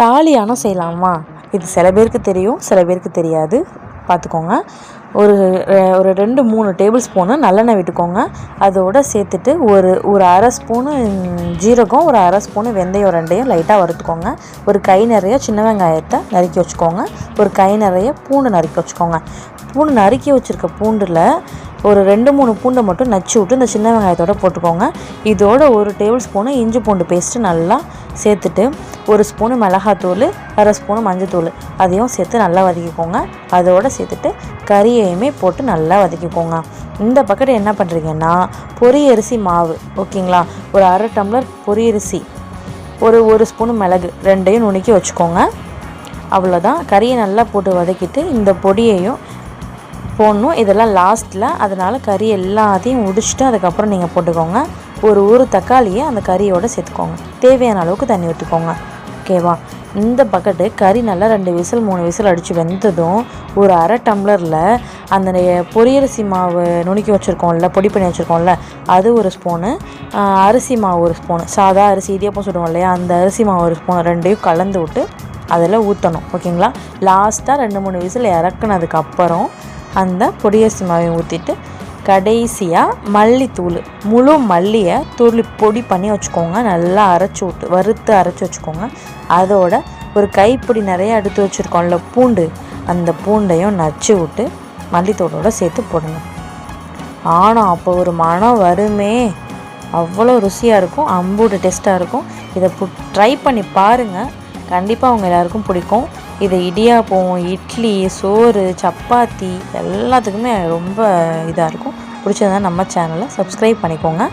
தாலியானம் செய்யலாமா? இது சில பேருக்கு தெரியும் சில பேருக்கு தெரியாது. பார்த்துக்கோங்க. ஒரு ஒரு ரெண்டு மூணு டேபிள் ஸ்பூனு நல்லெண்ணெய் விட்டுக்கோங்க. அதோட சேர்த்துட்டு ஒரு ஒரு அரை ஸ்பூனு ஜீரகம் ஒரு அரை ஸ்பூனு வெந்தயம் ரெண்டையும் லைட்டாக வறுத்துக்கோங்க. ஒரு கை நிறைய சின்ன வெங்காயத்தை நறுக்கி வச்சுக்கோங்க. ஒரு கை நிறைய பூண்டு நறுக்கி வச்சுக்கோங்க. பூண்டு நறுக்கி வச்சுருக்க பூண்டில் ஒரு ரெண்டு மூணு பூண்டை மட்டும் நச்சு விட்டு இந்த சின்ன வெங்காயத்தோட போட்டுக்கோங்க. இதோட ஒரு டேபிள் ஸ்பூனு இஞ்சி பூண்டு பேஸ்ட்டு நல்லா சேர்த்துட்டு ஒரு ஸ்பூனு மிளகாத்தூள் அரை ஸ்பூனு மஞ்சத்தூள். அதையும் சேர்த்து நல்லா வதக்கிக்கோங்க. அதோடு சேர்த்துட்டு கறியையுமே போட்டு நல்லா வதக்கிக்கோங்க. இந்த பக்கெட் என்ன பண்ணுறீங்கன்னா பொரியரிசி மாவு ஓகேங்களா? ஒரு அரை டம்ளர் பொரியரிசி ஒரு ஒரு ஸ்பூனு மிளகு ரெண்டையும் நுணுக்கி வச்சுக்கோங்க. அவ்வளோதான். கறியை நல்லா போட்டு வதக்கிட்டு இந்த பொடியையும் போடணும். இதெல்லாம் லாஸ்ட்டில் அதனால் கறி எல்லாத்தையும் உடிச்சிட்டு அதுக்கப்புறம் நீங்கள் போட்டுக்கோங்க. ஒரு ஒரு தக்காளியை அந்த கறியோட சேர்த்துக்கோங்க. தேவையான அளவுக்கு தண்ணி ஊற்றிக்கோங்க ஓகேவா? இந்த பக்கெட்டு கறி நல்லா ரெண்டு விசில் மூணு விசில் அடித்து வெந்ததும் ஒரு அரை டம்ளரில் அந்த பொரியரிசி மாவு நுணுக்கி வச்சுருக்கோம்ல பொடி பண்ணி வச்சுருக்கோம்ல அது ஒரு ஸ்பூனு அரிசி மாவு ஒரு ஸ்பூனு சாதா அரிசி இடியப்பம் சுடுவோம் இல்லையா அந்த அரிசி மாவு ஒரு ஸ்பூன் ரெண்டையும் கலந்து விட்டு அதில் ஊற்றணும் ஓகேங்களா? லாஸ்ட்டாக ரெண்டு மூணு விசில் இறக்குனதுக்கப்புறம் அந்த பொடியரிசி மாவையும் ஊற்றிட்டு கடைசியாக மல்லித்தூள் முழு மல்லியை தூள் பொடி பண்ணி வச்சுக்கோங்க. நல்லா அரைச்சி விட்டு வறுத்து அரைச்சி வச்சுக்கோங்க. அதோட ஒரு கைப்பிடி நிறைய எடுத்து வச்சுருக்கோம்ல பூண்டு. அந்த பூண்டையும் நச்சு விட்டு மல்லித்தூளோட சேர்த்து போடுங்க ஆனால் அப்போ ஒரு மனம் வருமே. அவ்வளோ ருசியாக இருக்கும் அம்போட டேஸ்ட்டாக இருக்கும். இதை ட்ரை பண்ணி பாருங்கள் கண்டிப்பாக அவங்க எல்லாருக்கும் பிடிக்கும். இது இடியாப்பம் இட்லி சோறு சப்பாத்தி எல்லாத்துக்குமே ரொம்ப இதாக இருக்கும். பிடிச்சிருந்தா நம்ம சேனலை சப்ஸ்கிரைப் பண்ணிக்கோங்க.